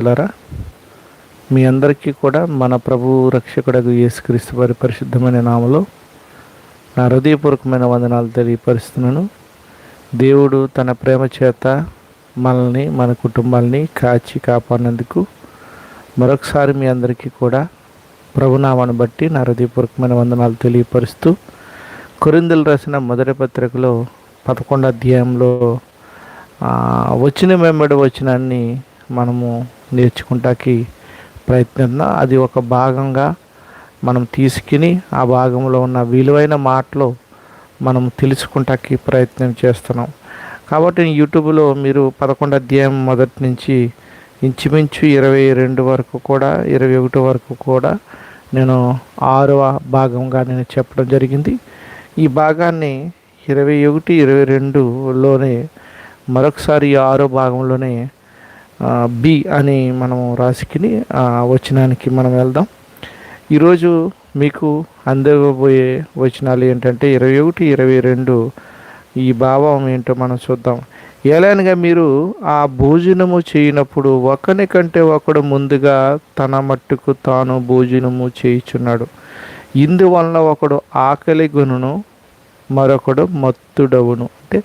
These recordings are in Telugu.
బిడ్డలారా మీ అందరికీ కూడా మన ప్రభు రక్షకుడకు యేసుక్రీస్తు వారి పరిశుద్ధమైన నామలో నా హృదయపూర్వకమైన వందనాలు తెలియపరుస్తున్నాను. దేవుడు తన ప్రేమ చేత మనల్ని మన కుటుంబాల్ని కాచి కాపాడినందుకు మరొకసారి మీ అందరికీ కూడా ప్రభునామాను బట్టి నా హృదయపూర్వకమైన వందనాలు తెలియపరుస్తూ కొరిందలు రాసిన మొదటి పత్రికలో పదకొండు అధ్యాయంలో వచ్చిన వెంబడి వచ్చినాన్ని మనము నేర్చుకుంటాకి ప్రయత్నిద్దాం. అది ఒక భాగంగా మనం తీసుకుని ఆ భాగంలో ఉన్న విలువైన మాటలు మనం తెలుసుకుంటాకి ప్రయత్నం చేస్తున్నాం. కాబట్టి యూట్యూబ్లో మీరు పదకొండు అధ్యాయం మొదటి నుంచి ఇంచుమించు ఇరవై రెండు వరకు కూడా ఇరవై ఒకటి వరకు కూడా నేను ఆరవ భాగంగా నేను చెప్పడం జరిగింది. ఈ భాగాన్ని ఇరవై ఒకటి ఇరవై రెండులోనే మరొకసారి ఆరో భాగంలోనే బి అని మనం రాసుకుని వచనానికి మనం వెళ్దాం. ఈరోజు మీకు అందబోయే వచనాలు ఏంటంటే ఇరవై ఒకటి ఇరవై రెండు ఈ భావం ఏంటో మనం చూద్దాం. ఎలానగా మీరు ఆ భోజనము చేయనప్పుడు ఒకని కంటే ఒకడు ముందుగా తన మట్టుకు తాను భోజనము చేయుచున్నాడు. ఇందువలన ఒకడు ఆకలి గుణను మరొకడు మత్తుడవును. అంటే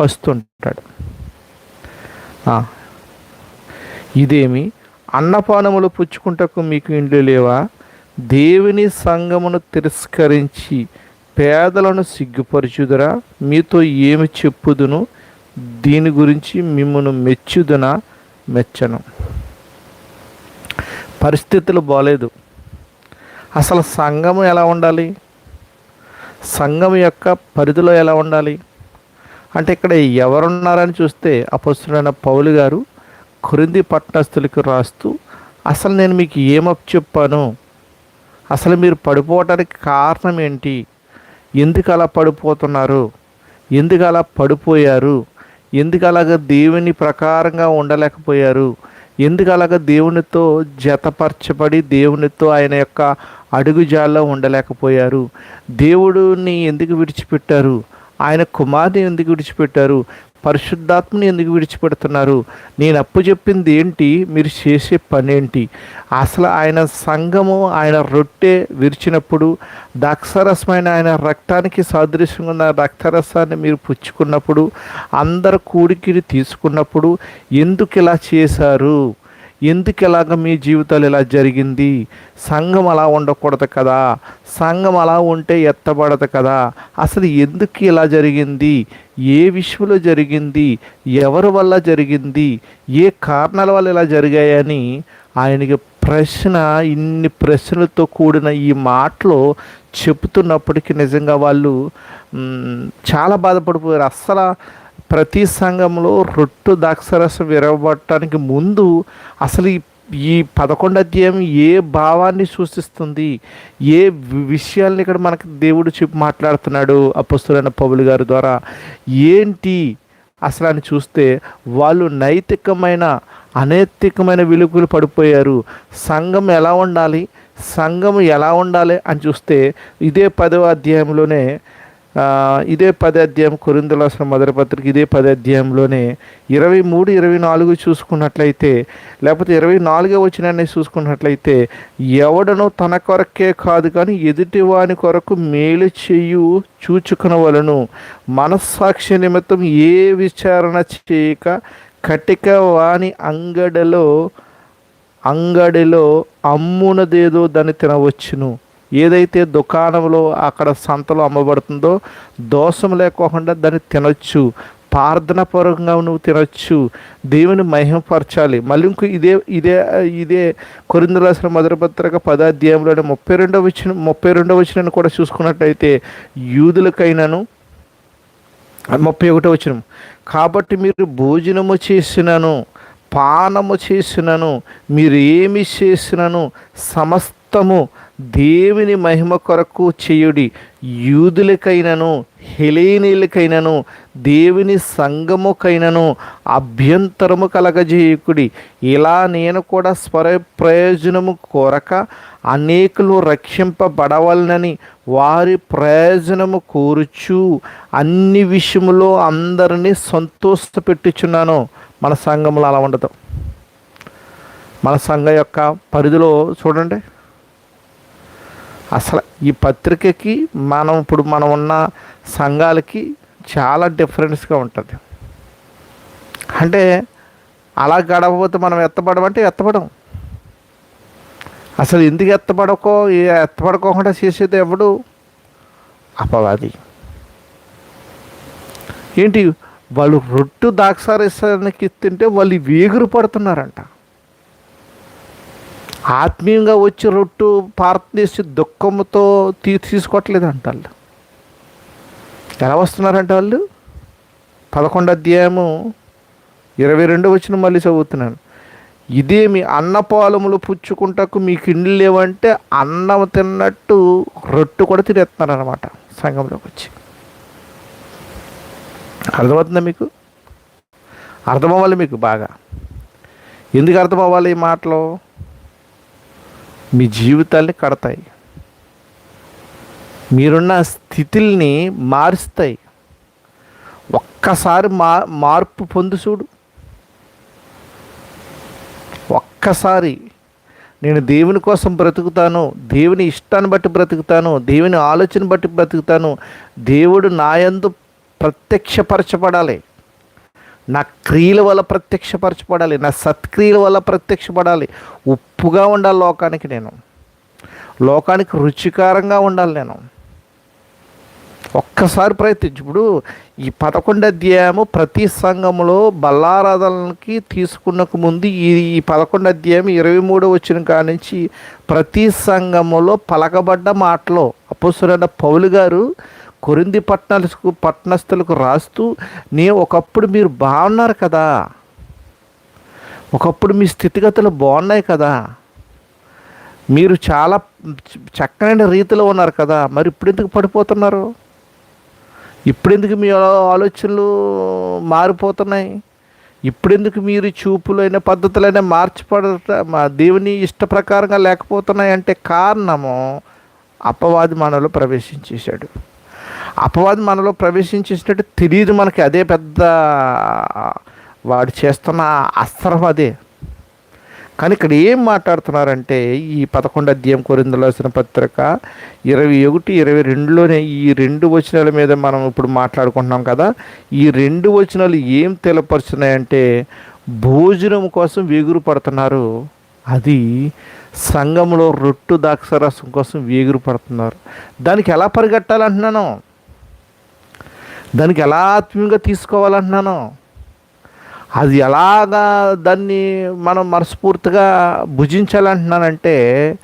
పస్తుంటాడు. ఇదేమి? అన్నపానములు పుచ్చుకుంటకు మీకు ఇండ్లు లేవా? దేవుని సంగమును తిరస్కరించి పేదలను సిగ్గుపరచుదురా? మీతో ఏమి చెప్పుదును? దీని గురించి మిమ్మను మెచ్చుదున మెచ్చను. పరిస్థితులు బాగాలేదు అసలు సంఘము ఎలా ఉండాలి? సంఘం యొక్క పరిధిలో ఎలా ఉండాలి? అంటే ఇక్కడ ఎవరున్నారని చూస్తే అపస్తుడైన పౌలు గారు కొరింది పట్టణస్థులకు రాస్తూ అసలు నేను మీకు ఏమప్ చెప్పాను? అసలు మీరు పడిపోవటానికి కారణం ఏంటి? ఎందుకు అలా పడిపోతున్నారు? ఎందుకు అలా పడిపోయారు? ఎందుకు అలాగ దేవుని ప్రకారంగా ఉండలేకపోయారు? ఎందుకు అలాగ దేవునితో జతపరచబడి దేవునితో ఆయన యొక్క అడుగుజాల్లో ఉండలేకపోయారు? దేవుడిని ఎందుకు విడిచిపెట్టారు? ఆయన కుమార్ని ఎందుకు విడిచిపెట్టారు? పరిశుద్ధాత్మని ఎందుకు విడిచిపెడుతున్నారు? నేను అప్పు చెప్పింది ఏంటి? మీరు చేసే పని ఏంటి? అసలు ఆయన సంఘము ఆయన రొట్టె విరిచినప్పుడు దాక్షరసమైన ఆయన రక్తానికి సాదృశ్యంగా ఉన్న రక్తరసాన్ని మీరు పుచ్చుకున్నప్పుడు అందరు కూడికిడి తీసుకున్నప్పుడు ఎందుకు ఇలా చేశారు? ఎందుకు ఇలాగ మీ జీవితాలు ఇలా జరిగింది? సంఘం అలా ఉండకూడదు కదా. సంఘం అలా ఉంటే ఎత్తబడదు కదా. అసలు ఎందుకు ఇలా జరిగింది? ఏ విషయంలో జరిగింది? ఎవరి వల్ల జరిగింది? ఏ కారణాల వల్ల ఇలా జరిగాయని ఆయనకి ప్రశ్న ఇన్ని ప్రశ్నలతో కూడిన ఈ మాటలు చెప్తున్నప్పటికీ నిజంగా వాళ్ళు చాలా బాధపడిపోయారు. అస్సలు ప్రతి సంఘంలో రొట్టు ద్రాక్షరసం విరవబట్టడానికి ముందు అసలు ఈ ఈ పదకొండు అధ్యాయం ఏ భావాన్ని సూచిస్తుంది? ఏ విషయాల్ని ఇక్కడ మనకు దేవుడు చెప్పి మాట్లాడుతున్నాడు అపస్తులైన పౌలు గారి ద్వారా? ఏంటి అసలు అని చూస్తే వాళ్ళు నైతికమైన అనైతికమైన విలువలు పడిపోయారు. సంఘం ఎలా ఉండాలి? సంఘం ఎలా ఉండాలి అని చూస్తే ఇదే పదవ అధ్యాయంలోనే ఇదే పది అధ్యాయం కొరిందులు మొదటి పత్రిక ఇదే పది అధ్యాయంలోనే ఇరవై మూడు ఇరవై నాలుగు చూసుకున్నట్లయితే లేకపోతే ఇరవై నాలుగే వచ్చినాన్ని చూసుకున్నట్లయితే ఎవడను తన కొరకే కాదు కానీ ఎదుటివాని కొరకు మేలు చేయు చూచుకునవలను మనస్సాక్షి నిమిత్తం ఏ విచారణ చేయక కటిక వాని అంగడిలో అంగడిలో అమ్మునదేదో దాన్ని తినవచ్చును. ఏదైతే దుకాణంలో అక్కడ సంతలో అమ్మబడుతుందో దోషం లేకోకుండా దాన్ని తినొచ్చు. ప్రార్థనాపూర్వకంగా నువ్వు తినొచ్చు. దేవుని మహిమపరచాలి. మళ్ళీ ఇంకో ఇదే ఇదే ఇదే కొరింద రాసిన మొదటి పత్రిక ముప్పై రెండవ వచ్చిన ముప్పై రెండవ వచ్చిన కూడా చూసుకున్నట్లయితే యూదులకైనాను ముప్పై ఒకటో వచ్చిన కాబట్టి మీరు భోజనము చేసినను పానము చేసినను మీరు ఏమి చేసినను సమస్తము దేవుని మహిమ కొరకు చేయుడి యూదులకైనను హెలీనీలకైనను దేవుని సంగముకైనను అభ్యంతరము కలగజేయకుడి. ఇలా నేను కూడా స్వర ప్రయోజనము కోరక అనేకులు రక్షింపబడవలనని వారి ప్రయోజనము కోరుచు అన్ని విషయములో అందరినీ సంతోషపెట్టుచున్నాను. మన సంఘంలో అలా ఉండదు. మన సంఘం యొక్క పరిధిలో చూడండి. అసలు ఈ పత్రికకి మనం ఇప్పుడు మనం ఉన్న సంఘాలకి చాలా డిఫరెన్స్గా ఉంటుంది. అంటే అలా గడవకపోతే మనం ఎత్తపడమంటే ఎత్తపడం అసలు ఎందుకు ఎత్తపడకో ఎత్తపడుకోకుండా చేసేది ఎవడు? అపవాది. ఏంటి? వాళ్ళు రొట్టు దాక్షారసానికి తింటే వాళ్ళు వేగురు పడుతున్నారంట. ఆత్మీయంగా వచ్చి రొట్టు పారతీసి దుఃఖంతో తీ తీసుకోవట్లేదంట వాళ్ళు ఎలా వస్తున్నారంట వాళ్ళు? పదకొండు అధ్యాయము ఇరవై రెండు వచ్చిన మళ్ళీ చదువుతున్నాను. ఇదేమి అన్నపాలములు పుచ్చుకుంటకు మీకు ఇండ్లు లేవంటే అన్నం తిన్నట్టు రొట్టు కూడా తినేస్తున్నారనమాట సంఘంలోకి వచ్చి. అర్థమవుతుందా మీకు? అర్థమవ్వాలి మీకు బాగా. ఎందుకు అర్థమవ్వాలి ఈ మాటలు? మీ జీవితాల్ని కడతాయి. మీరున్న స్థితిల్ని మారుస్తాయి. ఒక్కసారి మా మార్పు పొందు చూడు. ఒక్కసారి నేను దేవుని కోసం బ్రతుకుతాను దేవుని ఇష్టాన్ని బట్టి బ్రతుకుతాను దేవుని ఆలోచన బట్టి బ్రతుకుతాను దేవుడు నాయందు ప్రత్యక్షపరచబడాలి. నా క్రియల వల్ల ప్రత్యక్షపరచబడాలి నా సత్క్రియల వల్ల ప్రత్యక్షపడాలి. ఉప్పుగా ఉండాలి లోకానికి నేను. లోకానికి రుచికరంగా ఉండాలి నేను. ఒక్కసారి ప్రయత్నించు. ఇప్పుడు ఈ పదకొండు అధ్యాయము ప్రతి సంఘములో బల్లారాధనకి తీసుకున్నకు ముందు ఈ ఈ పదకొండు అధ్యాయం ఇరవై మూడు వచ్చిన కాడ నుంచి ప్రతి సంఘములో పలకబడ్డ మాటలో అపోసురైన పౌలు గారు కొరింది పట్టణాలకు పట్టణస్థులకు రాస్తూ నే ఒకప్పుడు మీరు బాగున్నారు కదా. ఒకప్పుడు మీ స్థితిగతులు బాగున్నాయి కదా. మీరు చాలా చక్కనైన రీతిలో ఉన్నారు కదా. మరి ఇప్పుడు ఎందుకు పడిపోతున్నారు? ఇప్పుడెందుకు మీ ఆలోచనలు మారిపోతున్నాయి? ఇప్పుడెందుకు మీరు చూపులైన పద్ధతులైన మార్చిపడ మా దేవుని ఇష్ట ప్రకారంగా లేకపోతున్నాయి? అంటే కారణము అపవాది మనలో ప్రవేశించేశాడు. అపవాది మనలో ప్రవేశించేసినట్టు తెలియదు మనకి. అదే పెద్ద వాడు చేస్తున్న అస్త్రం అదే. కానీ ఇక్కడ ఏం మాట్లాడుతున్నారంటే ఈ పదకొండు అధ్యాయం కొరిందులో వచ్చిన పత్రిక ఇరవై ఒకటి ఇరవై రెండులోనే ఈ రెండు వచనాల మీద మనం ఇప్పుడు మాట్లాడుకుంటున్నాం కదా. ఈ రెండు వచనాలు ఏం తెలపరుచున్నాయంటే భోజనం కోసం వేగురు పడుతున్నారు. అది సంఘంలో రొట్టు ద్రాక్షరసం కోసం వేగురు పడుతున్నారు. దానికి ఎలా పరిగెట్టాలంటున్నాను? దానికి ఎలా ఆత్మీయంగా తీసుకోవాలంటున్నాను? అది ఎలాగా దాన్ని మనం మనస్ఫూర్తిగా భుజించాలంటున్నానంటే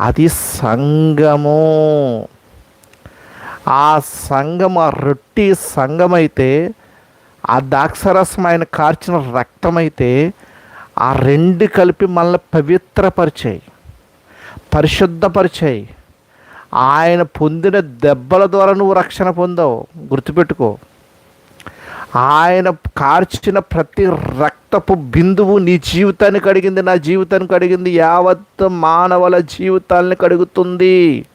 అది సంగము. ఆ సంగం ఆ రొట్టి సంఘమైతే ఆ ద్రాక్షరసం ఆయన కార్చిన రక్తమైతే ఆ రెండు కలిపి మనల్ని పవిత్రపరిచాయి పరిశుద్ధపరిచాయి. ఆయన పొందిన దెబ్బల ద్వారా నువ్వు రక్షణ పొందావు. గుర్తుపెట్టుకో. ఆయన కార్చిన ప్రతి రక్తపు బిందువు నీ జీవితాన్ని కడిగింది నా జీవితాన్ని కడిగింది యావత్ మానవుల జీవితాన్ని కడుగుతుంది.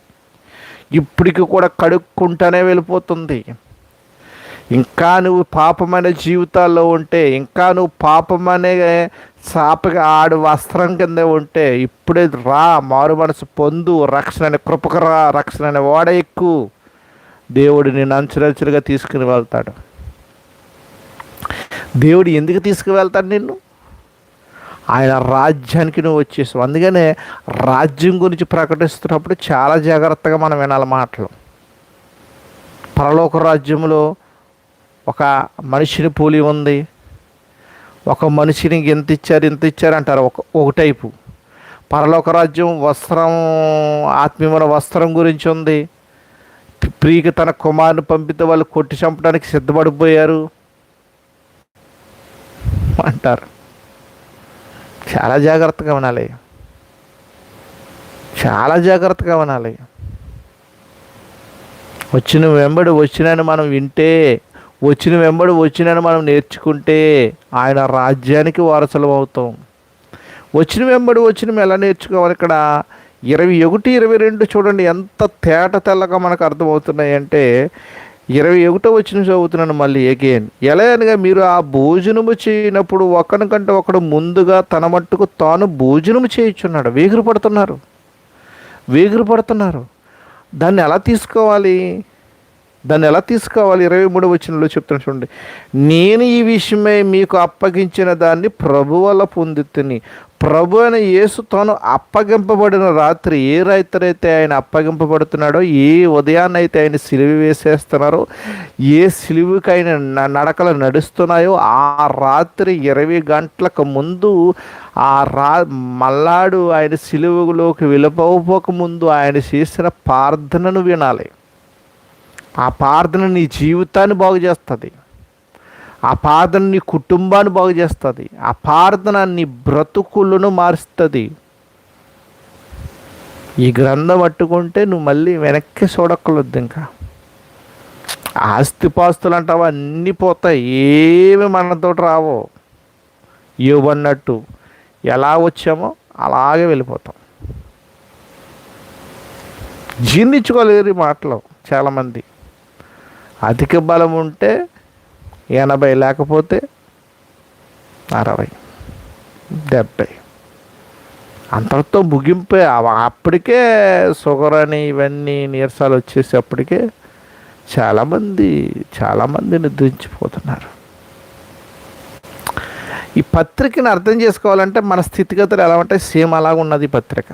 ఇప్పటికి కూడా కడుక్కుంటానే వెళ్ళిపోతుంది. ఇంకా నువ్వు పాపమైన జీవితాల్లో ఉంటే ఇంకా నువ్వు పాపమనే సాపగా ఆడు వస్త్రం కింద ఉంటే ఇప్పుడే రా మారు మనసు పొందు రక్షణ కృపకరా రక్షణని రక్షణ అనే ఓడ ఎక్కువ దేవుడు నేను అంచులంచులుగా తీసుకుని వెళ్తాడు. దేవుడు ఎందుకు తీసుకువెళ్తాడు నిన్ను? ఆయన రాజ్యానికి నువ్వు వచ్చేసావు. అందుకనే రాజ్యం గురించి ప్రకటిస్తున్నప్పుడు చాలా జాగ్రత్తగా మనం వినాలి మాటలు. పరలోక రాజ్యంలో ఒక మనిషిని పోలి ఉంది. ఒక మనిషిని ఎంత ఇచ్చారు ఎంత ఇచ్చారు అంటారు. ఒక ఒక టైపు. పరలోక రాజ్యం వస్త్రం ఆత్మీయమైన వస్త్రం గురించి ఉంది. ప్రియకి తన కుమారుని పంపితే వాళ్ళు కొట్టి చంపడానికి సిద్ధపడిపోయారు. అంటారు. చాలా జాగ్రత్తగా వినాలి. చాలా జాగ్రత్తగా వినాలి. వచ్చిన వెంబడి వచ్చినని మనం వింటే వచ్చిన వెంబడి వచ్చినని మనం నేర్చుకుంటే ఆయన రాజ్యానికి వారసులం అవుతాం. వచ్చిన వెంబడి వచ్చిన ఎలా నేర్చుకోవాలి ఇక్కడ? ఇరవై ఒకటి ఇరవై రెండు చూడండి ఎంత తేట తెల్లగా మనకు అర్థమవుతున్నాయి అంటే ఇరవై ఒకటో వచ్చిన చదువుతున్నాను మళ్ళీ ఎగైన్ ఎలా అనగా మీరు ఆ భోజనము చేయనప్పుడు ఒకరికంటే ఒకడు ముందుగా తన మట్టుకు తాను భోజనము చేయించున్నాడు. వేగురు పడుతున్నారు. వేగురు పడుతున్నారు. దాన్ని ఎలా తీసుకోవాలి? దాన్ని ఎలా తీసుకోవాలి? ఇరవై మూడు వచనంలో చెప్తాను చూడండి. నేను ఈ విషయమై మీకు అప్పగించిన దాన్ని ప్రభు వల్ల పొందుతుని. ప్రభు అయిన యేసు తాను అప్పగింపబడిన రాత్రి ఏ రైతులైతే ఆయన అప్పగింపబడుతున్నాడో ఏ ఉదయాన్నైతే ఆయన సిలువ వేసేస్తున్నారో ఏ సిలువుకి ఆయన న- నడకలు నడుస్తున్నాయో ఆ రాత్రి ఇరవై గంటలకు ముందు ఆ రా మల్లాడు ఆయన సిలువులోకి వెళ్ళిపోక ముందు ఆయన చేసిన ప్రార్థనను వినాలి. ఆ ప్రార్థన నీ జీవితాన్ని బాగు చేస్తుంది. ఆ ప్రార్థన నీ కుటుంబాన్ని బాగు చేస్తుంది. ఆ ప్రార్థన నీ బ్రతుకులను మారుస్తుంది. ఈ గ్రంథం పట్టుకుంటే నువ్వు మళ్ళీ వెనక్కి చూడక్కలొద్దు ఇంకా. ఆస్తిపాస్తులు అంటావా అన్నీ పోతాయి. ఏమి మనతో రావో. ఇవ్వన్నట్టు ఎలా వచ్చామో అలాగే వెళ్ళిపోతాం. జీర్ణించుకోలేరు ఈ మాటలు చాలామంది. అధిక బలం ఉంటే ఎనభై లేకపోతే అరవై. డెబ్బై. అంతటితో ముగింపే అప్పటికే షుగర్ అని ఇవన్నీ నీరసాలు వచ్చేసేపటికే చాలామంది చాలామంది నిద్రించిపోతున్నారు. ఈ పత్రికను అర్థం చేసుకోవాలంటే మన స్థితిగతులు ఎలా ఉంటాయి? సేమ్ అలాగ ఉన్నది ఈ పత్రిక.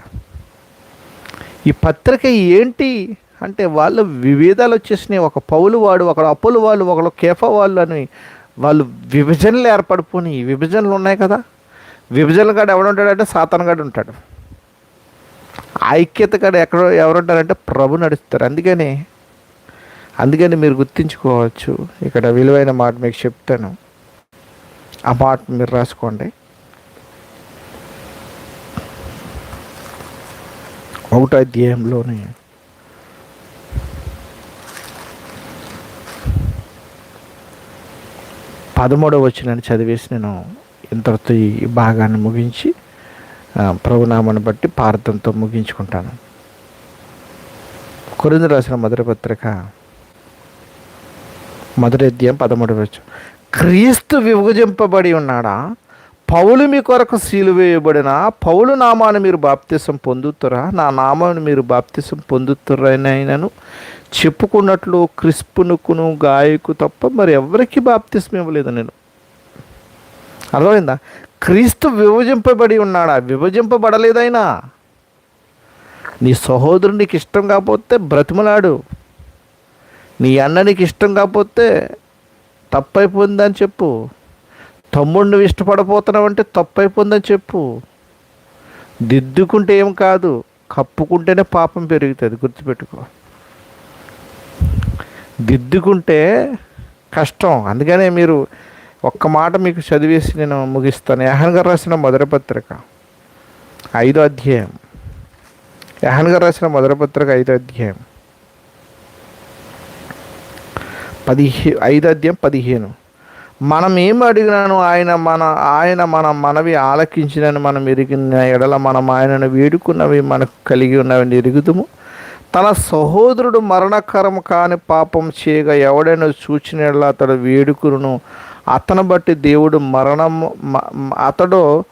ఈ పత్రిక ఏంటి? అంటే వాళ్ళు విభేదాలు వచ్చేసినాయి. ఒక పౌలు వాడు ఒకడు అప్పులు వాళ్ళు ఒకడు కేఫ వాళ్ళు అని వాళ్ళు విభజనలు ఏర్పడిపోయి విభజనలు ఉన్నాయి కదా. విభజనలు కాడ ఎవడుంటాడంటే సాతన్ కాడు ఉంటాడు. ఐక్యత కాడ ఎక్కడ ఎవరుంటారంటే ప్రభు నడుస్తారు. అందుకని అందుకని మీరు గుర్తించుకోవచ్చు. ఇక్కడ విలువైన మాట మీకు చెప్తాను. ఆ మాట మీరు రాసుకోండి. ఒకటో అధ్యాయంలోనే పదమూడవ వచ్చినని చదివేసి నేను ఇంతటితో ఈ భాగాన్ని ముగించి ప్రభునామాన్ని బట్టి పార్థంతో ముగించుకుంటాను. కొరిందు రాసిన మొదటి పత్రిక మొదటి అధ్యాయం పదమూడవ వచ్చు క్రీస్తు విభజింపబడి ఉన్నాడా? పౌలు మీ కొరకు సీలు వేయబడిన పౌలు నామాన్ని మీరు బాప్తిసం పొందుతురా? నా నామాన్ని మీరు బాప్తిసం పొందుతురనైనను చెప్పుకున్నట్లు క్రిస్పునుకును గాయకు తప్ప మరి ఎవరికి బాప్తిసం ఇవ్వలేదు నేను? అర్థమైందా? క్రీస్తు విభజింపబడి ఉన్నాడా? విభజింపబడలేదైనా నీ సహోదరుడు నీకు ఇష్టం కాకపోతే బ్రతిమలాడు. నీ అన్న నీకు ఇష్టం కాకపోతే తప్పైపోయిందని చెప్పు. తమ్ముడు నువ్వు ఇష్టపడపోతున్నావు అంటే తప్పైపోయిందని చెప్పు. దిద్దుకుంటే ఏం కాదు కప్పుకుంటేనే పాపం పెరుగుతుంది గుర్తుపెట్టుకో. దిద్దుకుంటే కష్టం అందుకనే మీరు ఒక్క మాట మీకు చదివేసి నేను ముగిస్తాను. యహన్ గారు రాసిన మొదటి పత్రిక ఐదో అధ్యాయం. యహన్ గారు రాసిన మొదటి పత్రిక ఐదో అధ్యాయం. పదిహే ఐదో అధ్యాయం పదిహేను. మనం ఏం అడిగినాను ఆయన మన ఆయన మన మనవి ఆలకించినని మనం ఎరిగిన ఎడల మనం ఆయనను వేడుకున్నవి మనకు కలిగి ఉన్నవి ఎరుగుదుము. తన సహోదరుడు మరణకరం కాని పాపం చేయగా ఎవడైనా సూచన ఎడల అతడు వేడుకును. అతను బట్టి దేవుడు మరణము అతడు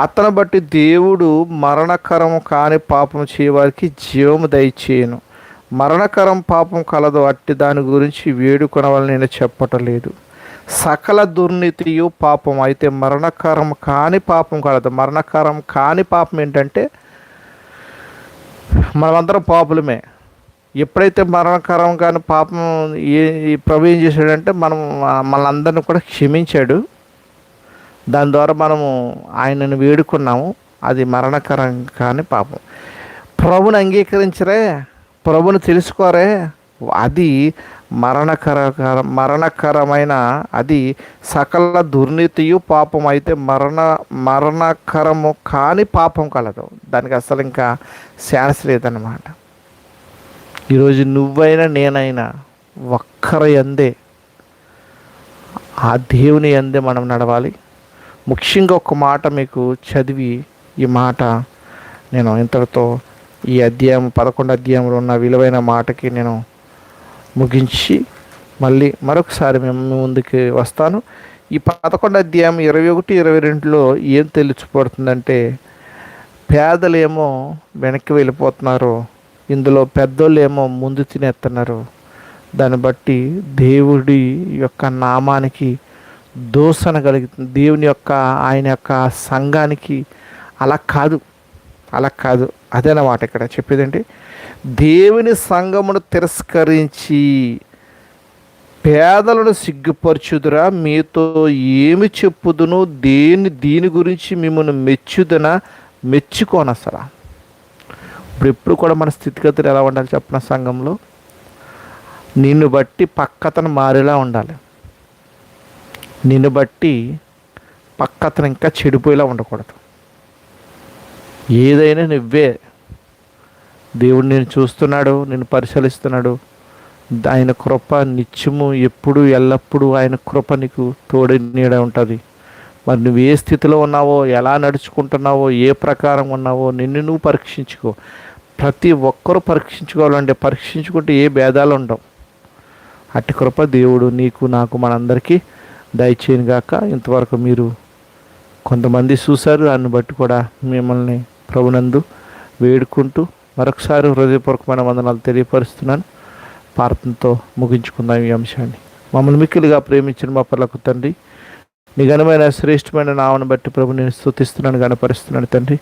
అతను బట్టి దేవుడు మరణకరం కాని పాపం చేయవారికి జీవము దయచేయను. మరణకరం పాపం కలదు అట్టి దాని గురించి వేడుకొనవలని నేను చెప్పటలేదు. సకల దుర్నీతియు పాపం. అయితే మరణకరం కాని పాపం కలదు మరణకరం కాని పాపం ఏంటంటే మనమందరం పాపులమే. ఎప్పుడైతే మరణకరం కాని పాపం ఏ ప్రభు ఏం చేశాడంటే మనం మనందరిని కూడా క్షమించాడు. దాని ద్వారా మనము ఆయనను వేడుకున్నాము. అది మరణకరం కాని పాపం. ప్రభుని అంగీకరించరే ప్రభుని తెలుసుకోరే. అది మరణకర మరణకరమైన అది సకల దుర్నీతియు పాపం అయితే మరణ మరణకరము కాని పాపం కలదు. దానికి అసలు ఇంకా ఛాన్స్ లేదన్నమాట. ఈరోజు నువ్వైనా నేనైనా ఒక్కరి అందే ఆ దేవుని అందే మనం నడవాలి. ముఖ్యంగా ఒక మాట మీకు చదివి ఈ మాట నేను ఇంతటితో ఈ అధ్యాయం పదకొండు అధ్యాయంలో ఉన్న విలువైన మాటకి నేను ముగించి మళ్ళీ మరొకసారి మేము ముందుకు ముందుకి వస్తాను. ఈ పదకొండు అధ్యాయం ఇరవై ఒకటి ఇరవై రెండులో ఏం తెలిసిపడుతుందంటే పేదలేమో వెనక్కి వెళ్ళిపోతున్నారు ఇందులో పెద్దోళ్ళు ఏమో ముందు తినేస్తున్నారు. దాన్ని బట్టి దేవుడి యొక్క నామానికి దూషణ కలుగుతుంది దేవుని యొక్క ఆయన యొక్క సంఘానికి అలా కాదు అలా కాదు. అదేనమాట ఇక్కడ చెప్పేదంటే దేవుని సంఘమును తిరస్కరించి పేదలను సిగ్గుపరచుదురా? మీతో ఏమి చెప్పుదును? దేని దీని గురించి మిమ్మల్ని మెచ్చుదన? మెచ్చుకోను అసలు ఇప్పుడు ఎప్పుడు కూడా మన స్థితిగతులు ఎలా ఉండాలి చెప్పిన సంఘంలో? నిన్ను బట్టి పక్కతను మారేలా ఉండాలి. నిన్ను బట్టి పక్కతను ఇంకా చెడిపోయేలా ఉండకూడదు. ఏదైనా నువ్వే దేవుడు నేను చూస్తున్నాడు నేను పరిశీలిస్తున్నాడు. ఆయన కృప నిత్యము ఎప్పుడు ఎల్లప్పుడూ ఆయన కృప నీకు తోడి నీడ ఉంటుంది. మరి నువ్వు ఏ స్థితిలో ఉన్నావో ఎలా నడుచుకుంటున్నావో ఏ ప్రకారం ఉన్నావో నిన్ను నువ్వు పరీక్షించుకో. ప్రతి ఒక్కరూ పరీక్షించుకోవాలంటే పరీక్షించుకుంటే ఏ భేదాలు ఉండవు. అట్టి కృప దేవుడు నీకు నాకు మనందరికీ దయచేయను గాక ఇంతవరకు మీరు కొంతమంది చూశారు దాన్ని బట్టి కూడా మిమ్మల్ని ప్రభునందు వేడుకుంటూ మరొకసారి హృదయపూర్వకమైన వందనాలు తెలియపరుస్తున్నాను. ప్రార్థనతో ముగించుకుందాం ఈ అంశాన్ని. మమ్మల్ని మిక్కిలిగా ప్రేమించిన మా పర్లకు తండ్రి నీ ఘనమైన శ్రేష్టమైన నామను బట్టి ప్రభు నేను స్థుతిస్తున్నాను గణపరుస్తున్నాను తండ్రి.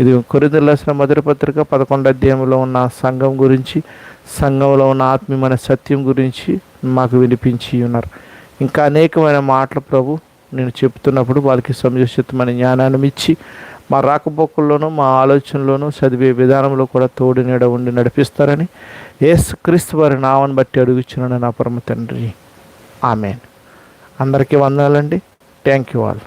ఇది కొరిదలు రాసిన మొదటి పత్రిక పదకొండు అధ్యాయంలో ఉన్న సంఘం గురించి సంఘంలో ఉన్న ఆత్మీయమైన సత్యం గురించి మాకు వినిపించి ఉన్నారు. ఇంకా అనేకమైన మాటలు ప్రభు నేను చెప్తున్నప్పుడు వాళ్ళకి సముచితమైన జ్ఞానాన్ని ఇచ్చి మా రాకపోకల్లోనూ మా ఆలోచనలోనూ చదివే విధానంలో కూడా తోడు నీడ ఉండి నడిపిస్తారని ఏసు క్రీస్తు వారి నామని బట్టి అడుగుచున్నాను నా పరమ తండ్రి. ఆమెన్. అందరికీ వందాలండి థ్యాంక్ యూ ఆల్.